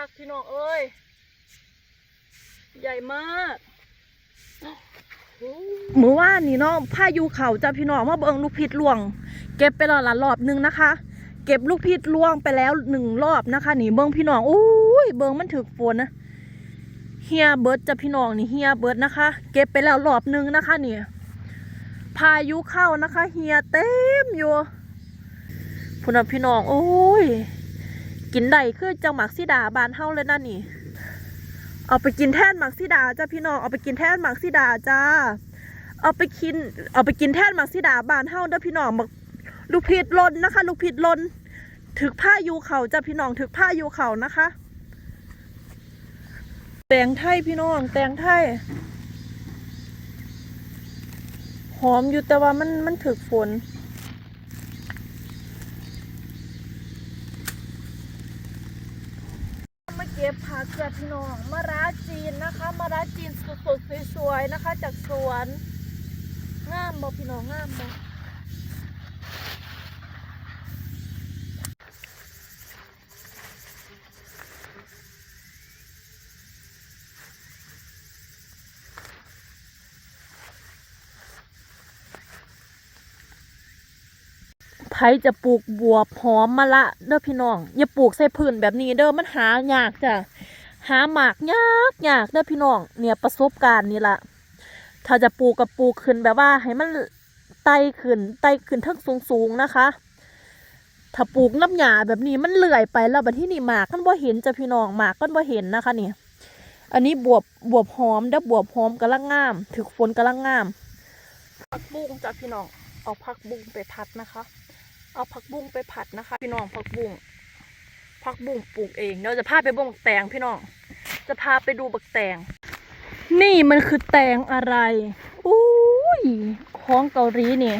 คักพี่น้องเอ้ย ใหญ่มากเมื่อวานนี่เนาะพายุเขาจ้ะพี่น้องมาเบิ่งลูกพิษลวง เก็บไปแล้วรอบหนึงนะคะ เก็บลูกพิษลวงไปแล้วหนึ่งรอบนะคะ นี่เบิ่งพี่น้องอุ้ยเบิ่งมันถึกฝนนะเฮียเบิร์ดจ้ะพี่น้องนี่เฮียเบิร์ดนะคะ เก็บไปแล้วรอบหนึงนะคะนี่พายุเข้านะคะ เฮียเต็มอยู่พุ่นพี่น้องโอ้ย กินได้คือจังหมักซิดาบานเฮาเลยนะนี่ เอาไปกินแท่นหมักซิดาจ้าพี่น้องเอาไปกินแท่นหมักซิดาจ้า เอาไปกิน เอาไปกินแท่นหมักซิดาบานเฮาเด้อพี่น้องลูกผิดลนนะคะ ลูกผิดลนถึกผ้ายูเขาจ้าพี่น้องถึกผ้ายูเขานะคะ แตงไทยพี่น้อง แตงไทยหอมอยู่แต่ว่ามันมันถึกฝน มาเก็บผักจ้ะพี่น้องมะระจีนนะคะมะระจีนสดๆสวยๆนะคะ จากสวนงามบ่พี่น้องงามบ่ ผจะปลูกบวบหอมมะละเด้อพี่น้อง อย่าปลูกใส่พื้นแบบนี้เด้อมันหายากจ้ะหาหมากยากยากเด้อพี่น้อง เนี่ยประสบการณ์นี่ละถ้าจะปลูกกับปลูกขึ้นแบบว่า ให้มันไต่ขึ้นไต่ขึ้นทั้งสูงๆนะคะ ถ้าปลูกน้ำหยาแบบนี้มันเลื่อยไปแล้วบัดที่นี่หมากมันบ่เห็นจ้ะพี่น้องหมากมันบ่เห็นนะคะนี่อันนี้บวบบวบหอมเด้อบวบหอมกำลังงาม ถึกฝนกำลังงามผักบุ้งจ้ะพี่น้องเอาผักบุ้งไปพัดนะคะ เอาผักบุ้งไปผัดนะคะ พี่น้องผักบุ้งผักบุ้งปลูกเองเดี๋ยวจะพาไปบ่งบักแตงพี่น้อง จะพาไปดูบักแตง นี่มันคือแตงอะไรอุ้ยของเกาหลีเนี่ย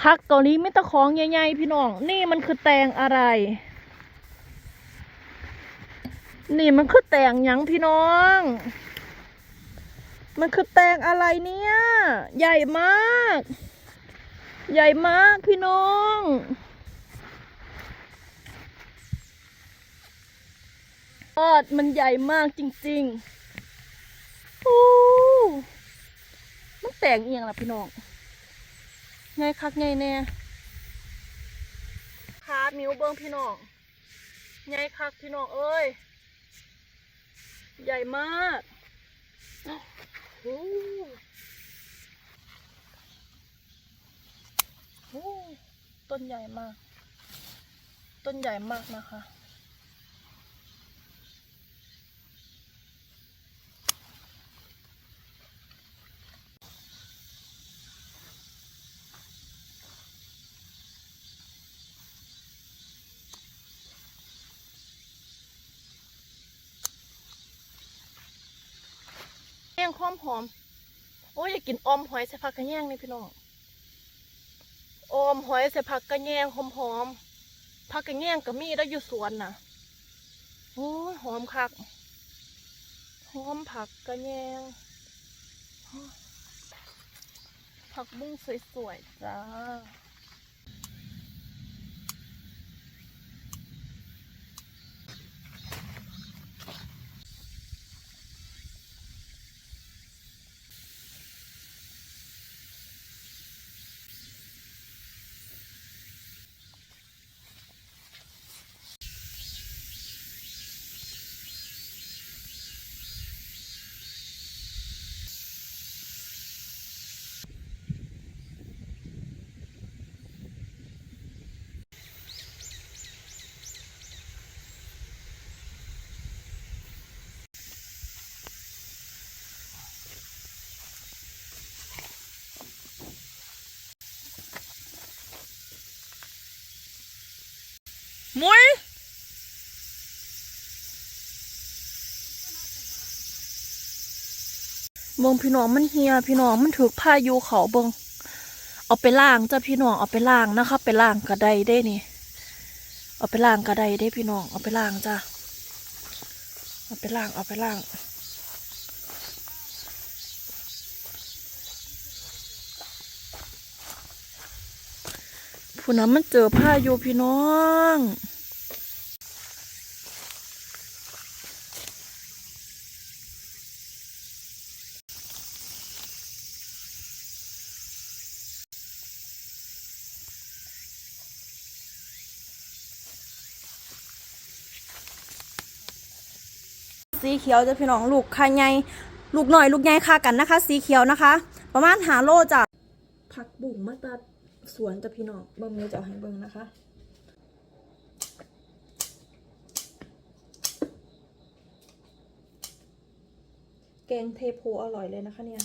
ผักเกาหลีไม่ตะของใหญ่ๆพี่น้อง นี่มันคือแตงอะไร นี่มันคือแตงยังพี่น้อง มันคือแตงอะไรเนี่ย ใหญ่มาก ใหญ่มากพี่น้อง ยอดมันใหญ่มากจริงๆโอ้มันแต่งเอียงล่ะพี่น้องไงคักไงแน่ขามิวเบิ้งพี่น้องไงคักพี่น้องเอ้ย ใหญ่มากโอ้ โอ้ ต้นใหญ่มาก ต้นใหญ่มากนะคะแย่งความหอม โอ้ยอยากกินออมหอยใส่ผักกระแยงนี่พี่น้อง ออมหอยใส่ผักกระแยงหอมๆผักกระแยงก็มีได้อยู่สวนน่ะโอ้ยหอมคักหอมผักกระแยง ผักบุ้งสวยๆจ้า มุยเบิ่งพี่น้องมันเฮียพี่น้องมันถูกพายุเขาเบิ่งเอาไปล่างจ้ะพี่น้องเอาไปล่างนะคะไปล่างกระไดได้นี่ เอาไปล่างกระไดได้พี่น้องเอาไปล่างจ้ะเอาไปล่างเอาไปล้าง คุณนะมันเจอผ้าอยู่พี่น้อง สีเขียวจะพี่น้องลูกค่ะไงลูกหน่อยลูกใหญ่ค่ะกันนะคะ สีเขียวนะคะ ประมาณหาโลจ้ะผักบุ๋งมาตัด สวนจะพี่น้องเบิ้งเลยจะเอาให้เบิ้งนะคะแกงเทโพอร่อยเลยนะคะเนี่ย